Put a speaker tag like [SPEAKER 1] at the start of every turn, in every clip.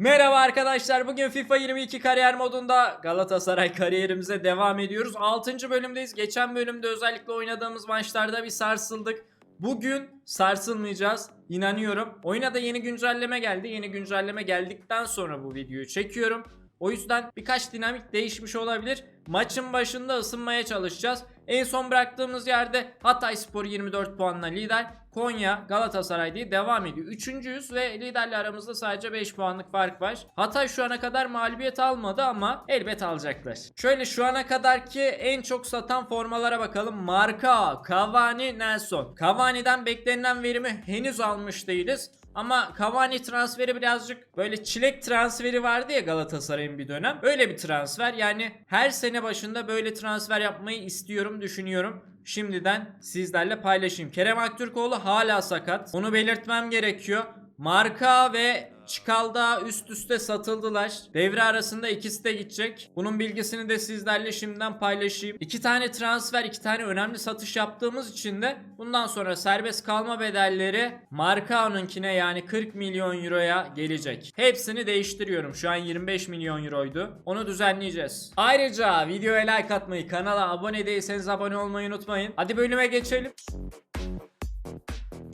[SPEAKER 1] Merhaba arkadaşlar. Bugün FIFA 22 kariyer modunda Galatasaray kariyerimize devam ediyoruz. 6. bölümdeyiz. Geçen bölümde özellikle oynadığımız maçlarda bir sarsıldık. Bugün sarsılmayacağız. İnanıyorum. Oyuna da yeni güncelleme geldi. Yeni güncelleme geldikten sonra bu videoyu çekiyorum. O yüzden birkaç dinamik değişmiş olabilir. Maçın başında ısınmaya çalışacağız. En son bıraktığımız yerde Hatay Spor 24 puanla lider. Konya Galatasaray diye devam ediyor. Üçüncüyüz ve liderle aramızda sadece 5 puanlık fark var. Hatay şu ana kadar mağlubiyet almadı ama elbet alacaklar. Şöyle şu ana kadarki en çok satan formalara bakalım. Marka, Cavani, Nelson. Cavani'den beklenilen verimi henüz almış değiliz. Ama Cavani transferi birazcık böyle çilek transferi vardı ya Galatasaray'ın bir dönem. Öyle bir transfer. Yani her sene başında böyle transfer yapmayı istiyorum, düşünüyorum. Şimdiden sizlerle paylaşayım. Kerem Aktürkoğlu hala sakat. Onu belirtmem gerekiyor. Marka ve Çıkalda üst üste satıldılar. Devre arasında ikisi de gidecek. Bunun bilgisini de sizlerle şimdiden paylaşayım. İki tane transfer, iki tane önemli satış yaptığımız için de bundan sonra serbest kalma bedelleri Markao'nunkine yani 40 milyon euroya gelecek. Hepsini değiştiriyorum. Şu an 25 milyon euroydu. Onu düzenleyeceğiz. Ayrıca videoya like atmayı, kanala abone değilseniz abone olmayı unutmayın. Hadi bölüme geçelim.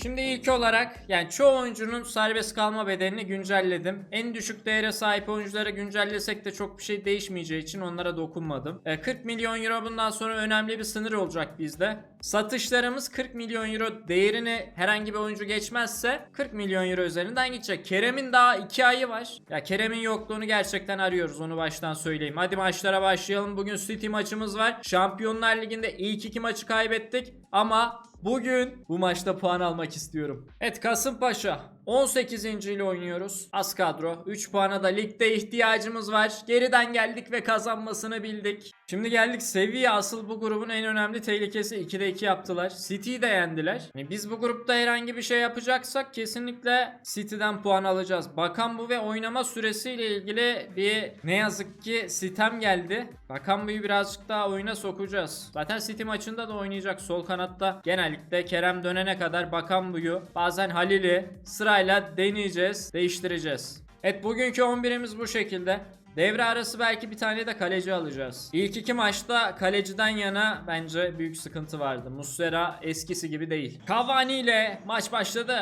[SPEAKER 1] Şimdi ilk olarak yani çoğu oyuncunun serbest kalma bedelini güncelledim. En düşük değere sahip oyunculara güncellesek de çok bir şey değişmeyeceği için onlara dokunmadım. E, 40 milyon euro bundan sonra önemli bir sınır olacak bizde. Satışlarımız 40 milyon euro değerini herhangi bir oyuncu geçmezse 40 milyon euro üzerinden gidecek. Kerem'in daha 2 ayı var. Ya Kerem'in yokluğunu gerçekten arıyoruz onu baştan söyleyeyim. Hadi maçlara başlayalım. Bugün City maçımız var. Şampiyonlar Ligi'nde ilk iki maçı kaybettik ama Bugün bu maçta puan almak istiyorum. Evet Kasımpaşa 18. ile oynuyoruz. Az kadro. 3 puana da ligde ihtiyacımız var. Geriden geldik ve kazanmasını bildik. Şimdi geldik seviye asıl bu grubun en önemli tehlikesi 2'de 2 yaptılar. City'yi de yendiler. Yani biz bu grupta herhangi bir şey yapacaksak kesinlikle City'den puan alacağız. Bakan bu ve oynama süresiyle ilgili bir ne yazık ki sitem geldi. Bakan bu'yu birazcık daha oyuna sokacağız. Zaten City maçında da oynayacak sol kanatta. Genellikle Kerem dönene kadar Bakan bu'yu bazen Halil'i sırayla deneyeceğiz, değiştireceğiz. Evet bugünkü 11'imiz bu şekilde. Devre arası belki bir tane de kaleci alacağız. İlk iki maçta kaleciden yana bence büyük sıkıntı vardı. Muslera eskisi gibi değil. Cavani ile maç başladı.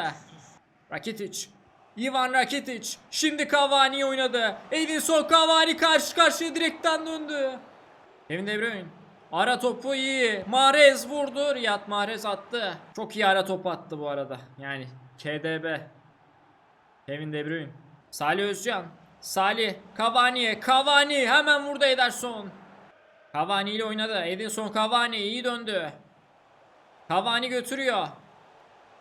[SPEAKER 1] Rakitic. Ivan Rakitic. Şimdi Cavani oynadı. Edinson Cavani karşı karşıya direkten döndü. Kevin De Bruyne. Ara topu iyi. Mahrez vurdu. Riyad Mahrez attı. Çok iyi ara topu attı bu arada. Yani KDB. Kevin De Bruyne. Salih Özcan. Salih. Cavani. Cavani. Hemen vurdu Ederson. Cavani ile oynadı. Edinson Cavani iyi döndü. Cavani götürüyor.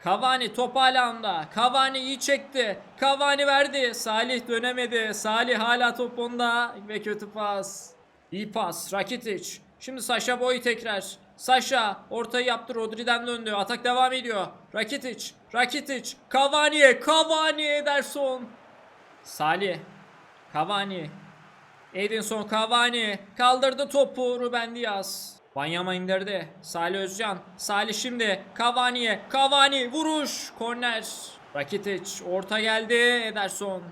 [SPEAKER 1] Cavani top hala onda. Cavani iyi çekti. Cavani verdi. Salih dönemedi. Salih hala top onda ve kötü pas. İyi pas. Rakitic. Şimdi Sasha Boy tekrar. Sasha ortayı yaptı. Rodri'den döndü. Atak devam ediyor. Rakitic. Rakitic. Cavani. Cavani Ederson. Salih. Cavani. Edinson Cavani. Kaldırdı topu Ruben Diaz. Banyama indirdi. Salih Özcan. Salih şimdi. Cavani'ye. Cavani vuruş. Korner. Rakitic. Orta geldi. Ederson.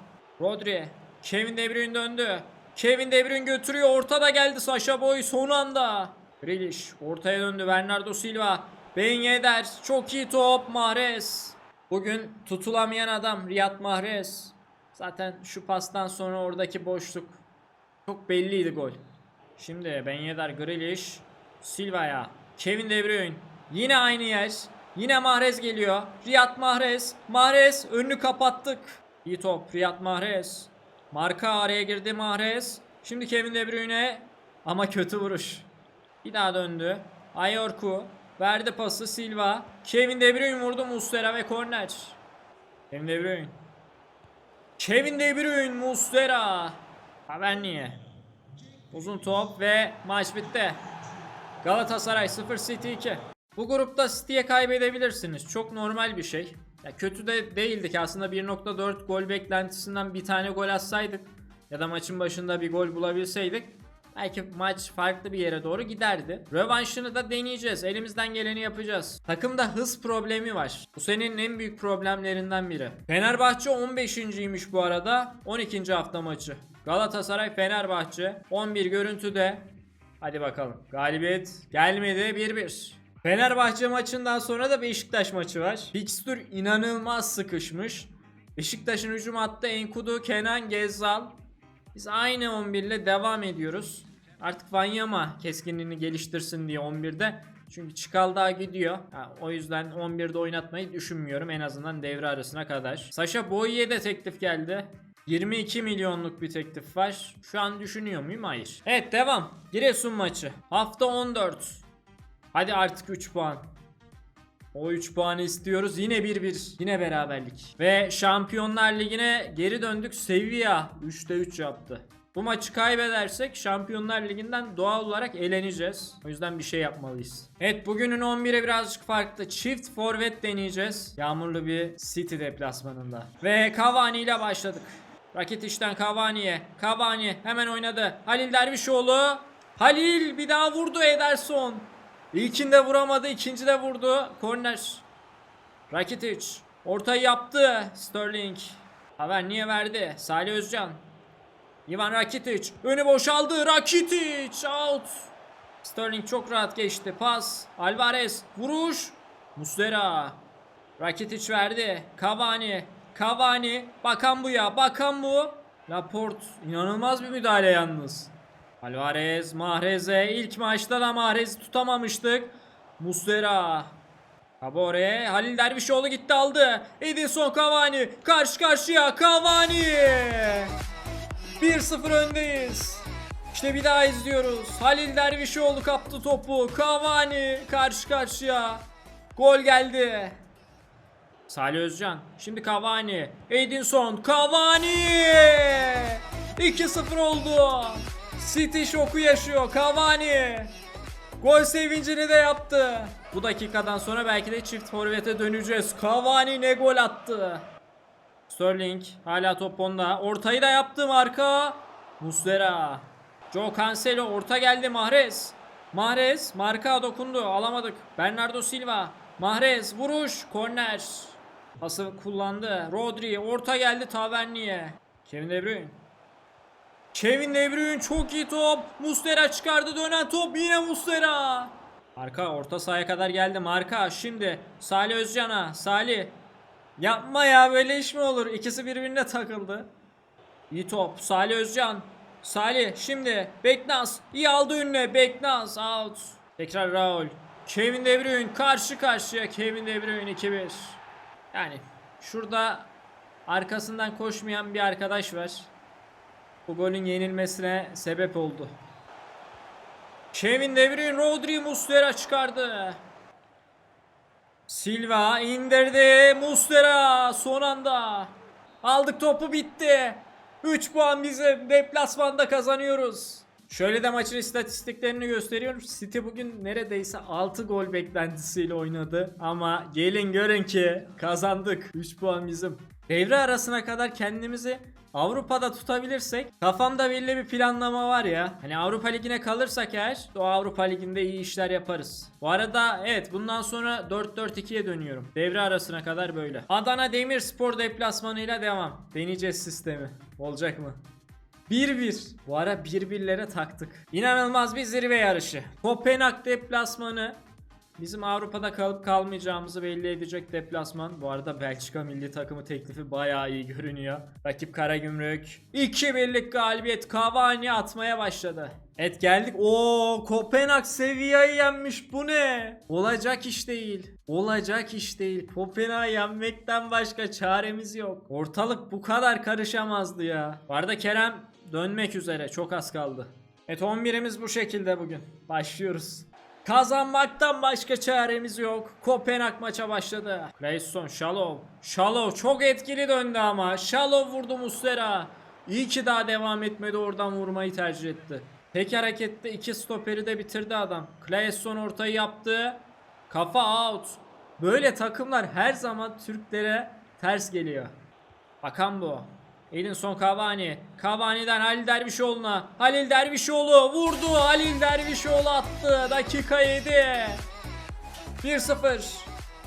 [SPEAKER 1] Rodri. Kevin De Bruyne döndü. Kevin De Bruyne götürüyor. Ortada geldi Sasha Boy son anda. Grealish. Ortaya döndü. Bernardo Silva. Ben Yedder. Çok iyi top. Mahrez. Bugün tutulamayan adam Riyad Mahrez. Zaten şu pastan sonra oradaki boşluk çok belliydi gol. Şimdi Ben Yedder Grealish. Silva'ya. Kevin De Bruyne. Yine aynı yer. Yine Mahrez geliyor. Riyad Mahrez. Mahrez önünü kapattık. İyi top. Riyad Mahrez. Marka araya girdi Mahrez. Şimdi Kevin De Bruyne. Ama kötü vuruş. Bir daha döndü. Ayorku. Verdi pası Silva. Kevin De Bruyne vurdu Muslera ve korner. Kevin De Bruyne. Kevin De Bruyne Muslera. Haber niye? Uzun top ve maç bitti. Galatasaray 0 City 2. Bu grupta City'ye kaybedebilirsiniz. Çok normal bir şey. Ya kötü de değildik aslında 1.4 gol beklentisinden bir tane gol atsaydık ya da maçın başında bir gol bulabilseydik belki maç farklı bir yere doğru giderdi. Rövanşını da deneyeceğiz. Elimizden geleni yapacağız. Takımda hız problemi var. Bu senin en büyük problemlerinden biri. Fenerbahçe 15.ymiş bu arada. 12. hafta maçı. Galatasaray Fenerbahçe 11 görüntüde. Hadi bakalım. Galibiyet gelmedi 1-1. Fenerbahçe maçından sonra da Beşiktaş maçı var. Fixtür inanılmaz sıkışmış. Beşiktaş'ın hücum hattı Enkudu, Kenan, Gezzal. Biz aynı 11 ile devam ediyoruz. Artık Vanyama keskinliğini geliştirsin diye 11'de. Çünkü Çıkal daha gidiyor. Ha, o yüzden 11'de oynatmayı düşünmüyorum en azından devre arasına kadar. Saşa Boy'e de teklif geldi. 22 milyonluk bir teklif var. Şu an düşünüyor muyum? Hayır. Evet devam. Giresun maçı. Hafta 14. Hadi artık 3 puan. O 3 puanı istiyoruz. Yine 1-1. Yine beraberlik. Ve Şampiyonlar Ligi'ne geri döndük. Sevilla 3'te 3 yaptı. Bu maçı kaybedersek Şampiyonlar Ligi'nden doğal olarak eleneceğiz. O yüzden bir şey yapmalıyız. Evet bugünün 11'e birazcık farklı. Çift forvet deneyeceğiz. Yağmurlu bir City deplasmanında. Ve Cavani ile başladık. Rakitic'ten Cavani'ye. Cavani hemen oynadı. Halil Dervişoğlu. Halil bir daha vurdu Ederson. İlkinde vuramadı, ikinci de vurdu. Korner. Rakitic ortayı yaptı. Sterling. Haber niye verdi? Salih Özcan. Ivan Rakitic önü boşaldı. Rakitic out. Sterling çok rahat geçti. Pas. Alvarez vuruş. Muslera. Rakitic verdi. Cavani. Cavani. Bakan bu ya. Bakan bu. Laporte. inanılmaz bir müdahale yalnız. Alvarez, Mahrez'e ilk maçta da Mahrez'i tutamamıştık. Muslera. Kabore, Halil Dervişoğlu gitti aldı. Edinson Cavani karşı karşıya Cavani. 1-0 öndeyiz. İşte bir daha izliyoruz. Halil Dervişoğlu kaptı topu. Cavani karşı karşıya. Gol geldi. Salih Özcan. Şimdi Cavani. Edinson. Cavani. 2-0 oldu. City şoku yaşıyor. Cavani. Gol sevincini de yaptı. Bu dakikadan sonra belki de çift forvete döneceğiz. Cavani ne gol attı. Sterling hala top onda. Ortayı da yaptı marka. Muslera. Joe Cancelo orta geldi Mahrez. Mahrez marka dokundu alamadık. Bernardo Silva. Mahrez vuruş korner. Pası kullandı. Rodri orta geldi Tavernier. Kevin De Bruyne. Kevin De Bruyne çok iyi top. Muslera çıkardı dönen top yine Muslera. Arka orta sahaya kadar geldi Marka. Şimdi Salih Özcan'a. Salih. Yapma ya böyle iş mi olur? İkisi birbirine takıldı. İyi top. Salih Özcan. Salih şimdi Beknaz iyi aldı önüne Beknaz out. Tekrar Raul. Kevin De Bruyne karşı karşıya Kevin De Bruyne 2-1. Yani şurada arkasından koşmayan bir arkadaş var. Bu golün yenilmesine sebep oldu. Kevin De Bruyne Rodri Muslera çıkardı. Silva indirdi. Muslera son anda. Aldık topu bitti. 3 puan bizim. Deplasmanda kazanıyoruz. Şöyle de maçın istatistiklerini gösteriyorum. City bugün neredeyse 6 gol beklentisiyle oynadı. Ama gelin görün ki kazandık. 3 puan bizim. Devre arasına kadar kendimizi Avrupa'da tutabilirsek kafamda belli bir planlama var ya. Hani Avrupa Ligi'ne kalırsak eğer o Avrupa Ligi'nde iyi işler yaparız. Bu arada evet bundan sonra 4-4-2'ye dönüyorum. Devre arasına kadar böyle. Adana Demirspor deplasmanıyla devam. Deneyeceğiz sistemi. Olacak mı? 1-1. Bu ara 1-1'lere taktık. İnanılmaz bir zirve yarışı. Kopenhag deplasmanı Bizim Avrupa'da kalıp kalmayacağımızı belli edecek deplasman. Bu arada Belçika milli takımı teklifi bayağı iyi görünüyor. Rakip Karagümrük. 2 birlik galibiyet Cavani atmaya başladı. Evet geldik. Oo Kopenhag Sevilla'yı yenmiş. Bu ne? Olacak iş değil. Olacak iş değil. Kopenhag'ı yenmekten başka çaremiz yok. Ortalık bu kadar karışamazdı ya. Bu arada Kerem dönmek üzere. Çok az kaldı. Evet 11'imiz bu şekilde bugün. Başlıyoruz. Kazanmaktan başka çaremiz yok. Kopenhag maça başladı. Clayson, Shallow. Shallow çok etkili döndü ama. Shallow vurdu Muslera. İyi ki daha devam etmedi oradan vurmayı tercih etti. Tek harekette iki stoperi de bitirdi adam. Clayson ortayı yaptı. Kafa out. Böyle takımlar her zaman Türklere ters geliyor. Bakan bu. Edinson Cavani. Cavani'den Halil Dervişoğlu'na. Halil Dervişoğlu vurdu. Halil Dervişoğlu attı. Dakika 7. 1-0.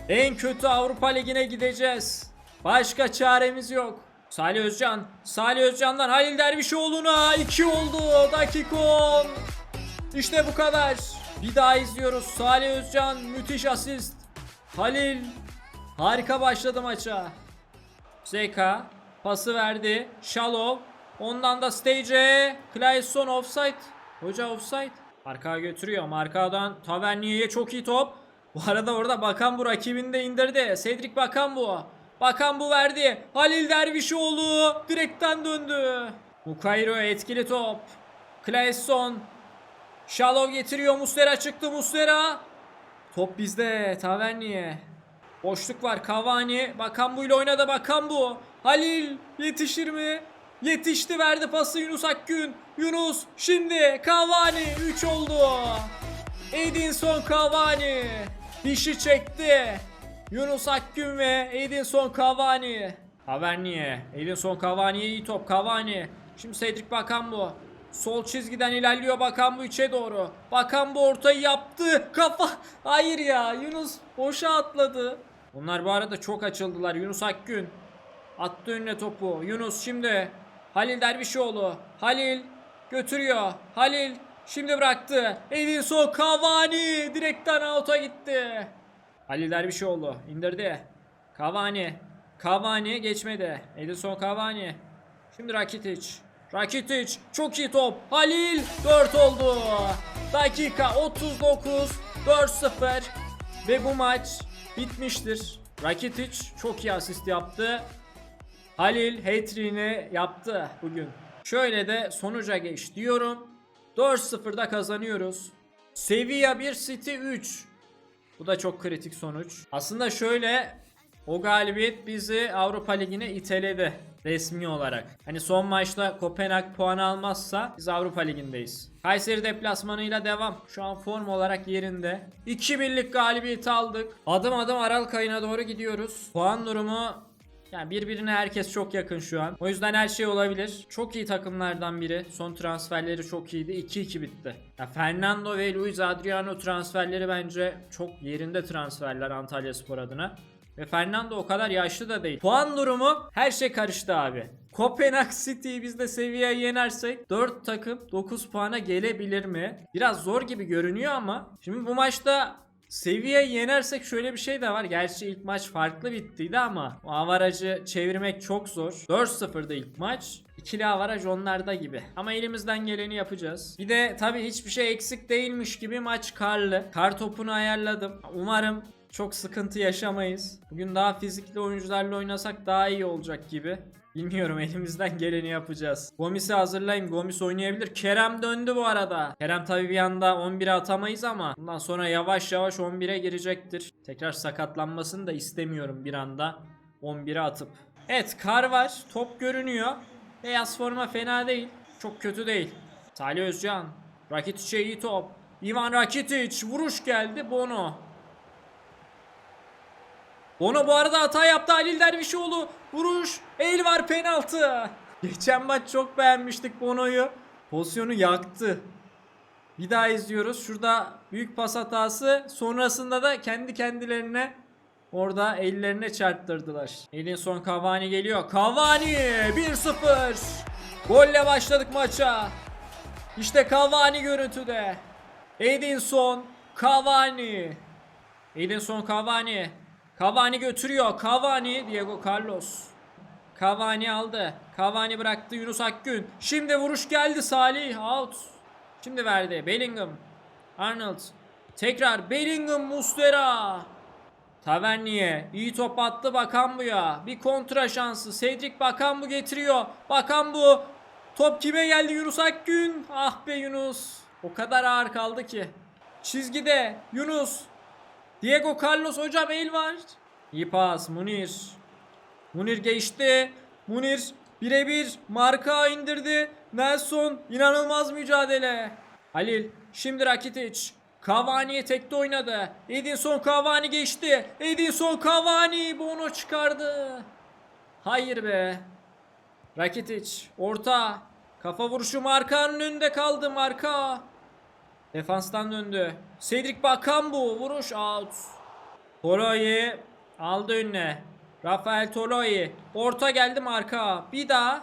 [SPEAKER 1] En kötü Avrupa Ligi'ne gideceğiz. Başka çaremiz yok. Salih Özcan. Salih Özcan'dan Halil Dervişoğlu'na 2 oldu. Dakika 10. İşte bu kadar. Bir daha izliyoruz. Salih Özcan müthiş asist. Halil harika başladı maça. Zeka pası verdi. Shalov. Ondan da Stage'e. Clayson offside. Hoca offside. Marka götürüyor. Markadan Taverniye'ye çok iyi top. Bu arada orada Bakan bu rakibini de indirdi. Cedric Bakan bu. Bakan bu verdi. Halil Dervişoğlu direkten döndü. Mukayro etkili top. Clayson. Shalov getiriyor. Muslera çıktı. Muslera. Top bizde. Taverniye. Boşluk var. Cavani. Bakan bu ile oynadı. Bakan bu. Halil yetişir mi? Yetişti verdi pası Yunus Akgün. Yunus şimdi Cavani 3 oldu. Edinson Cavani dişi çekti. Yunus Akgün ve Edinson Cavani. Taverniye. Edinson Cavani'ye iyi top. Cavani. Şimdi Cedric Bakan bu. Sol çizgiden ilerliyor Bakan bu içe doğru. Bakan bu ortayı yaptı. Kafa. Hayır ya Yunus boşa atladı. Onlar bu arada çok açıldılar. Yunus Akgün. Attı önüne topu. Yunus şimdi. Halil Dervişoğlu. Halil götürüyor. Halil şimdi bıraktı. Edinson Cavani direkten out'a gitti. Halil Dervişoğlu indirdi. Cavani. Cavani geçmedi. Edinson Cavani. Şimdi Rakitic. Rakitic çok iyi top. Halil 4 oldu. Dakika 39 4-0 ve bu maç bitmiştir. Rakitic çok iyi asist yaptı. Halil hat-trick'ini yaptı bugün. Şöyle de sonuca geç diyorum. 4-0'da kazanıyoruz. Sevilla 1 City 3. Bu da çok kritik sonuç. Aslında şöyle o galibiyet bizi Avrupa Ligi'ne iteledi resmi olarak. Hani son maçta Kopenhag puan almazsa biz Avrupa Ligi'ndeyiz. Kayseri deplasmanıyla devam. Şu an form olarak yerinde. 2 birlik galibiyeti aldık. Adım adım Aralık ayına doğru gidiyoruz. Puan durumu yani birbirine herkes çok yakın şu an. O yüzden her şey olabilir. Çok iyi takımlardan biri. Son transferleri çok iyiydi. 2-2 bitti. Ya Fernando ve Luis Adriano transferleri bence çok yerinde transferler Antalya Spor adına. Ve Fernando o kadar yaşlı da değil. Puan durumu her şey karıştı abi. Kopenhag City'yi biz de seviyeye yenersek 4 takım 9 puana gelebilir mi? Biraz zor gibi görünüyor ama şimdi bu maçta Seviyeyi yenersek şöyle bir şey de var. Gerçi ilk maç farklı bittiydi ama avarajı çevirmek çok zor. 4-0'da ilk maç. İkili avaraj onlarda gibi. Ama elimizden geleni yapacağız. Bir de tabii hiçbir şey eksik değilmiş gibi maç karlı. Kar topunu ayarladım. Umarım çok sıkıntı yaşamayız. Bugün daha fizikli oyuncularla oynasak daha iyi olacak gibi. Bilmiyorum elimizden geleni yapacağız. Gomis'i hazırlayayım. Gomis oynayabilir. Kerem döndü bu arada. Kerem tabii bir anda 11'e atamayız ama bundan sonra yavaş yavaş 11'e girecektir. Tekrar sakatlanmasını da istemiyorum bir anda 11'e atıp. Evet kar var. Top görünüyor. Beyaz forma fena değil. Çok kötü değil. Salih Özcan. Rakitic'e iyi top. Ivan Rakitic. Vuruş geldi. Bono. Bono bu arada hata yaptı Halil Dervişoğlu. Vuruş. El var penaltı. Geçen maç çok beğenmiştik Bono'yu. Pozisyonu yaktı. Bir daha izliyoruz. Şurada büyük pas hatası. Sonrasında da kendi kendilerine orada ellerine çarptırdılar. Edinson Cavani geliyor. Cavani 1-0. Golle başladık maça. İşte Cavani görüntüde. Edinson Cavani. Edinson Cavani. Cavani götürüyor. Cavani Diego Carlos. Cavani aldı. Cavani bıraktı Yunus Akgün. Şimdi vuruş geldi Salih. Out. Şimdi verdi. Bellingham. Arnold. Tekrar Bellingham Muslera. Taverniye. iyi top attı Bakambu'ya. Bir kontra şansı. Cedric Bakambu getiriyor. Bakambu. Top kime geldi Yunus Akgün? Ah be Yunus. O kadar ağır kaldı ki. Çizgide Yunus. Diego Carlos hocam el var. İyi pas Munir. Munir geçti. Munir birebir marka indirdi. Nelson inanılmaz mücadele. Halil şimdi Rakitic. Cavani'ye tekte oynadı. Edinson Cavani geçti. Edinson Cavani Bono çıkardı. Hayır be. Rakitic. Orta. Kafa vuruşu markanın önünde kaldı marka. Defanstan döndü. Cedric Bakambu. Vuruş out. Toloyi aldı önüne. Rafael Toloyi. Orta geldi marka. Bir daha.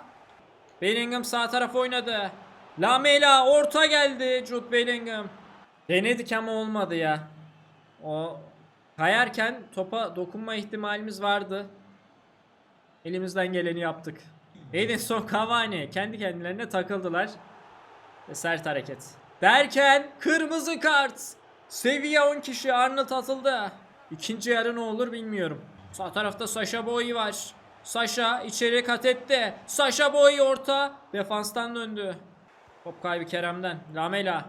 [SPEAKER 1] Bellingham sağ taraf oynadı. Lamela orta geldi. Jude Bellingham. Denedik ama olmadı ya. O kayarken topa dokunma ihtimalimiz vardı. Elimizden geleni yaptık. Edinson Cavani kendi kendilerine takıldılar. Ve sert hareket. Derken kırmızı kart. Seviye 10 kişi Arnold atıldı. İkinci yarı ne olur bilmiyorum. Sağ tarafta Sasha Boy var. Sasha içeri kat etti. Sasha Boy orta. Defanstan döndü. Top kaybı Kerem'den. Lamela.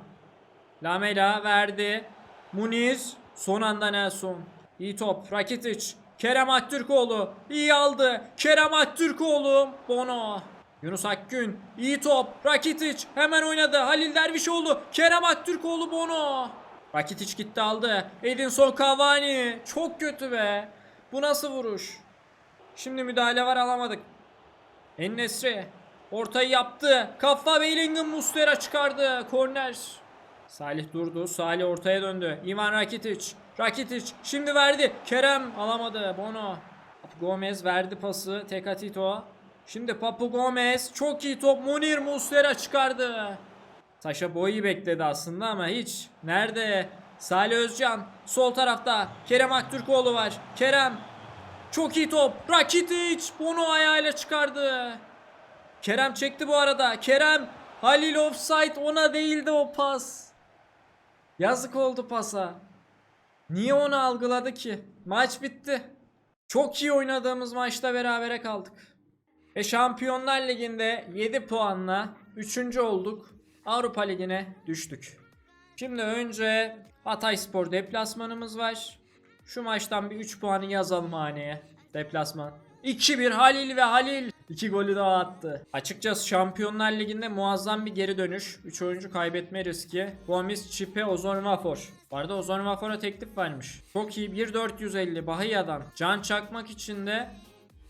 [SPEAKER 1] Lamela verdi. Muniz. Son anda Nelson. İyi top. Rakitic. Kerem Aktürkoğlu. iyi aldı. Kerem Aktürkoğlu. Bono. Yunus Akgün. iyi top. Rakitic. Hemen oynadı. Halil Dervişoğlu. Kerem Aktürkoğlu. Bono. Rakitic gitti aldı. Edinson Cavani. Çok kötü be. Bu nasıl vuruş? Şimdi müdahale var alamadık. Ennesri. Ortayı yaptı. Kafa Bellingham Mustera çıkardı. Korner. Salih durdu. Salih ortaya döndü. Ivan Rakitic. Rakitic şimdi verdi. Kerem alamadı. Bono. Gomez verdi pası. Tekatito. Şimdi Papu Gomez. Çok iyi top. Munir Mustera çıkardı. Saşa Boy'u bekledi aslında ama hiç. Nerede? Salih Özcan. Sol tarafta. Kerem Aktürkoğlu var. Kerem. Çok iyi top. Rakitic. Bono ayağıyla çıkardı. Kerem çekti bu arada. Kerem. Halil offside ona değildi o pas. Yazık oldu pasa. Niye onu algıladı ki? Maç bitti. Çok iyi oynadığımız maçta berabere kaldık. Ve Şampiyonlar Ligi'nde 7 puanla 3. olduk. Avrupa Ligi'ne düştük. Şimdi önce Hatayspor deplasmanımız var. Şu maçtan bir 3 puanı yazalım haneye. Deplasman. 2-1 Halil ve Halil 2 golü daha attı. Açıkçası Şampiyonlar Ligi'nde muazzam bir geri dönüş. 3 oyuncu kaybetme riski. Gomis, Çipe, Ozon Vafor. Bu arada Ozon Vafor'a teklif varmış. Çok iyi 1.450 Bahiya'dan. Can Çakmak için de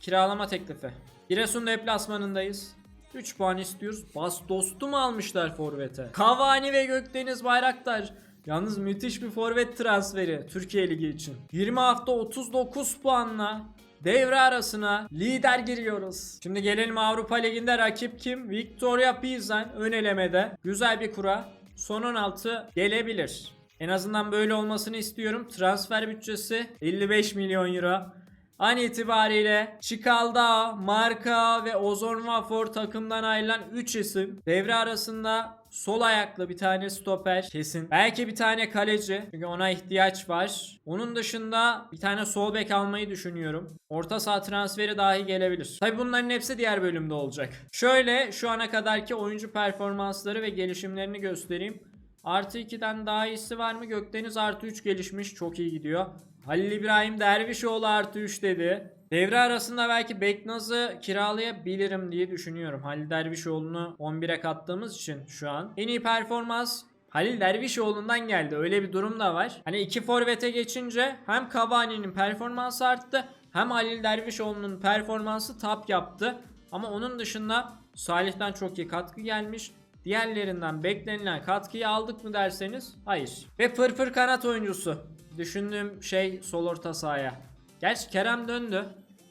[SPEAKER 1] kiralama teklifi. Giresun deplasmanındayız. 3 puan istiyoruz. Bas dostu mu almışlar forvete? Cavani ve Gökdeniz Bayraktar. Yalnız müthiş bir forvet transferi Türkiye Ligi için. 20 hafta 39 puanla devre arasına lider giriyoruz. Şimdi gelelim Avrupa Ligi'nde rakip kim? Victoria Pilsen ön elemede. Güzel bir kura. Son 16 gelebilir. En azından böyle olmasını istiyorum. Transfer bütçesi 55 milyon euro. An itibariyle Çikalda, Marka ve Ozon Vafor takımdan ayrılan 3 isim. Devre arasında sol ayaklı bir tane stoper kesin. Belki bir tane kaleci çünkü ona ihtiyaç var. Onun dışında bir tane sol bek almayı düşünüyorum. Orta saha transferi dahi gelebilir. Tabi bunların hepsi diğer bölümde olacak. Şöyle şu ana kadarki oyuncu performansları ve gelişimlerini göstereyim. Artı 2'den daha iyisi var mı? Gökdeniz artı 3 gelişmiş. Çok iyi gidiyor. Halil İbrahim Dervişoğlu artı 3 dedi. Devre arasında belki Beknaz'ı kiralayabilirim diye düşünüyorum. Halil Dervişoğlu'nu 11'e kattığımız için şu an. En iyi performans Halil Dervişoğlu'ndan geldi. Öyle bir durum da var. Hani iki forvete geçince hem Cavani'nin performansı arttı hem Halil Dervişoğlu'nun performansı top yaptı. Ama onun dışında Salih'ten çok iyi katkı gelmiş. Diğerlerinden beklenilen katkıyı aldık mı derseniz hayır. Ve fırfır kanat oyuncusu. Düşündüğüm şey sol orta sahaya. Gerçi Kerem döndü.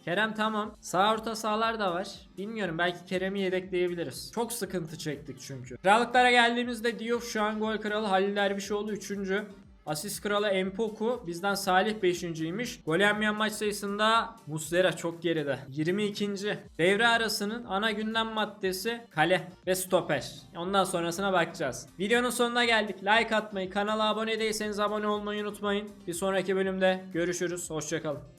[SPEAKER 1] Kerem tamam. Sağ orta sahalar da var. Bilmiyorum belki Kerem'i yedekleyebiliriz. Çok sıkıntı çektik çünkü. Krallıklara geldiğimizde Diouf şu an gol kralı. Halil Dervişoğlu 3. Asist kralı Empoku bizden Salih 5.ymiş. Gol yenmeyen maç sayısında Muslera çok geride. 22. Devre arasının ana gündem maddesi kale ve stoper. Ondan sonrasına bakacağız. Videonun sonuna geldik. Like atmayı, kanala abone değilseniz abone olmayı unutmayın. Bir sonraki bölümde görüşürüz. Hoşçakalın.